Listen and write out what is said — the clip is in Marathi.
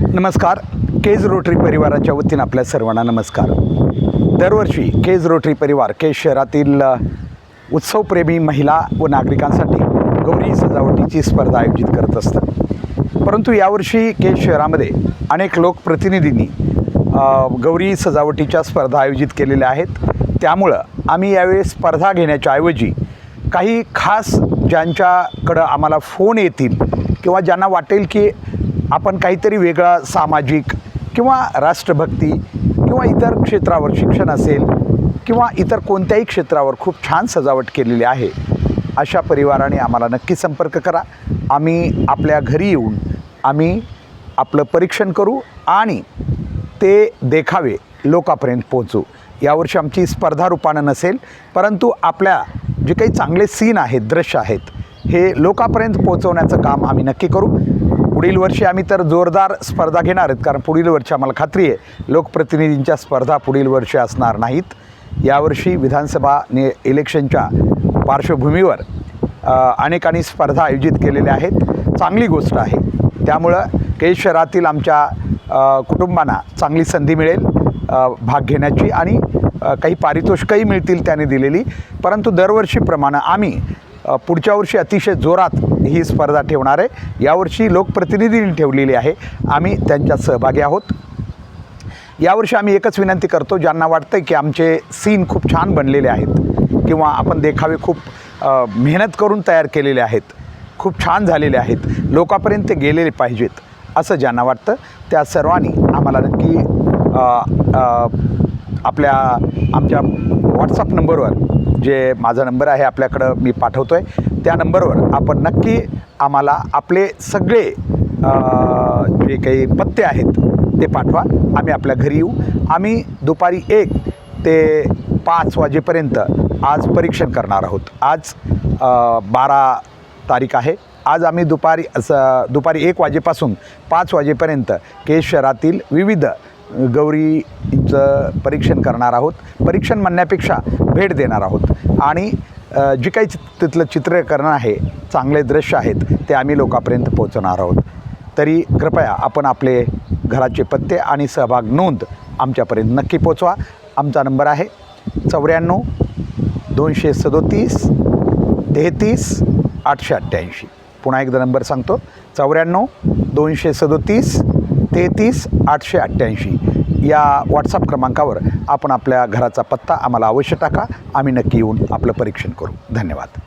नमस्कार. केज रोटरी परिवाराच्या वतीनं आपल्या सर्वांना नमस्कार. दरवर्षी केज रोटरी परिवार केज शहरातील उत्सवप्रेमी महिला व नागरिकांसाठी गौरी सजावटीची स्पर्धा आयोजित करत असतात. परंतु यावर्षी केज शहरामध्ये अनेक लोकप्रतिनिधींनी गौरी सजावटीच्या स्पर्धा आयोजित केलेल्या आहेत. त्यामुळं आम्ही यावेळी स्पर्धा घेण्याच्या ऐवजी काही खास ज्यांच्याकडं आम्हाला फोन येतील किंवा ज्यांना वाटेल की आपण काहीतरी वेगळा सामाजिक किंवा राष्ट्रभक्ती किंवा इतर क्षेत्रावर शिक्षण असेल किंवा इतर कोणत्याही क्षेत्रावर खूप छान सजावट केलेली आहे अशा परिवाराने आम्हाला नक्की संपर्क करा. आम्ही आपल्या घरी येऊन आम्ही आपलं परीक्षण करू आणि ते देखावे लोकापर्यंत पोहोचू. यावर्षी आमची स्पर्धा रूपानं नसेल परंतु आपल्या जे काही चांगले सीन आहेत दृश्य आहेत हे लोकापर्यंत पोहोचवण्याचं काम आम्ही नक्की करू. पुढील वर्षी आम्ही तर जोरदार स्पर्धा घेणार आहेत कारण पुढील वर्षी आम्हाला खात्री आहे लोकप्रतिनिधींच्या स्पर्धा पुढील वर्षी असणार नाहीत. यावर्षी विधानसभा नि इलेक्शनच्या पार्श्वभूमीवर अनेकांनी स्पर्धा आयोजित केलेल्या आहेत. चांगली गोष्ट आहे. त्यामुळं केज शहरातील आमच्या कुटुंबांना चांगली संधी मिळेल भाग घेण्याची आणि काही पारितोषिकही मिळतील त्याने दिलेली. परंतु दरवर्षीप्रमाणे आम्ही पुढच्या वर्षी अतिशय जोरात ही स्पर्धा ठेवणार आहे. यावर्षी लोकप्रतिनिधींनी ठेवलेली आहे. आम्ही त्यांच्यात सहभागी आहोत. यावर्षी आम्ही एकच विनंती करतो ज्यांना वाटतं की आमचे सीन खूप छान बनलेले आहेत किंवा आपण देखावे खूप मेहनत करून तयार केलेले आहेत खूप छान झालेले आहेत लोकांपर्यंत ते गेलेले पाहिजेत असं ज्यांना वाटतं त्या सर्वांनी आम्हाला नक्की आपल्या आमच्या व्हॉट्सअप नंबरवर जे माझा नंबर आहे आपल्याकडं मी पाठवतो आहे त्या नंबरवर आपण नक्की आम्हाला आपले सगळे जे काही पत्ते आहेत ते पाठवा. आम्ही आपल्या घरी येऊ. आम्ही दुपारी एक ते पाच वाजेपर्यंत आज परीक्षण करणार आहोत. आज बारा तारीख आहे. आज आम्ही दुपारी असं दुपारी एक वाजेपासून पाच वाजेपर्यंत केज शहरातील विविध गौरीचं परीक्षण करणार आहोत. परीक्षण म्हणण्यापेक्षा भेट देणार आहोत. आणि जे काही तिथलं चित्रीकरण आहे चांगले दृश्य आहेत ते आम्ही लोकांपर्यंत पोहोचवणार आहोत. तरी कृपया आपण आपले घराचे पत्ते आणि सहभाग नोंद आमच्यापर्यंत नक्की पोचवा आमचा नंबर आहे चौऱ्याण्णव दोनशे सदोतीस तेहतीस आठशे अठ्ठ्याऐंशी. पुन्हा एकदा नंबर सांगतो. चौऱ्याण्णव दोनशे सदोतीस तेहतीस आठशे अठ्ठ्याऐंशी. या व्हॉट्सअप क्रमांकावर आपण आपल्या घराचा पत्ता आम्हाला अवश्य टाका. आम्ही नक्की येऊन आपलं परीक्षण करू. धन्यवाद.